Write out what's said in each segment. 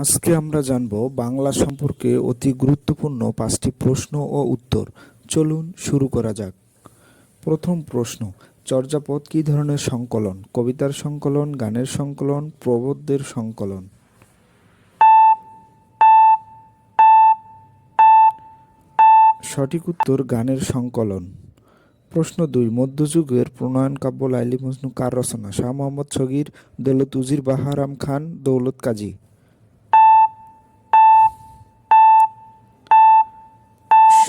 আজকে আমরা জানব বাংলা সম্পর্কে অতি গুরুত্বপূর্ণ পাঁচটি প্রশ্ন ও উত্তর। চলুন শুরু করা যাক। প্রথম প্রশ্ন চর্যাপদ কী ধরনের সংকলন? কবিতার সংকলন গানের সংকলন প্রবন্ধের সংকলন। সঠিক উত্তর গানের সংকলন। প্রশ্ন দুই মধ্যযুগের প্রণয়ন কাব্য লাইলি মজনু কার রচনা? শাহ মোহাম্মদ সগির দৌলত উজির বাহারাম খান দৌলত কাজী।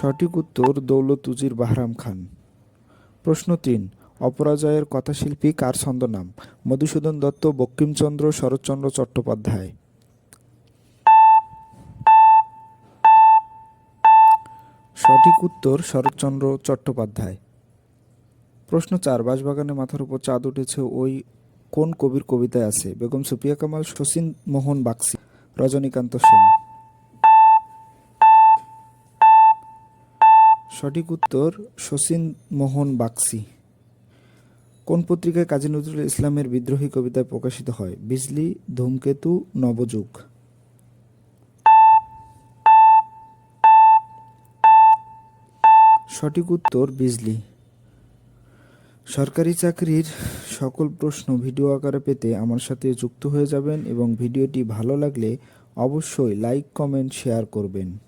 সঠিক উত্তর দৌলত উজির বাহরাম খান। প্রশ্ন তিন, অপরাজয়ের কথাশিল্পী কার ছন্দনাম? মধুসূদন দত্ত, বঙ্কিমচন্দ্র শরৎচন্দ্র চট্টোপাধ্যায়। সঠিক উত্তর শরৎচন্দ্র চট্টোপাধ্যায়। প্রশ্ন চার বাঁশবাগানে মাথার উপর চাঁদ উঠেছে ওই কোন কবির কবিতায় আছে? বেগম সুপিয়া কামাল, শচীন মোহন বাগসি রজনীকান্ত সেন। সঠিক উত্তর শচীন মোহন বাগসি কোন পত্রিকায় কাজী নজরুল ইসলামের বিদ্রোহী কবিতায় প্রকাশিত হয়? বিজলি, ধূমকেতু, নবযুগ। সঠিক উত্তর বিজলি। সরকারি চাকরির সকল প্রশ্ন ভিডিও আকারে পেতে আমার সাথে যুক্ত হয়ে যাবেন এবং ভিডিওটি ভালো লাগলে অবশ্যই লাইক, কমেন্ট, শেয়ার করবেন।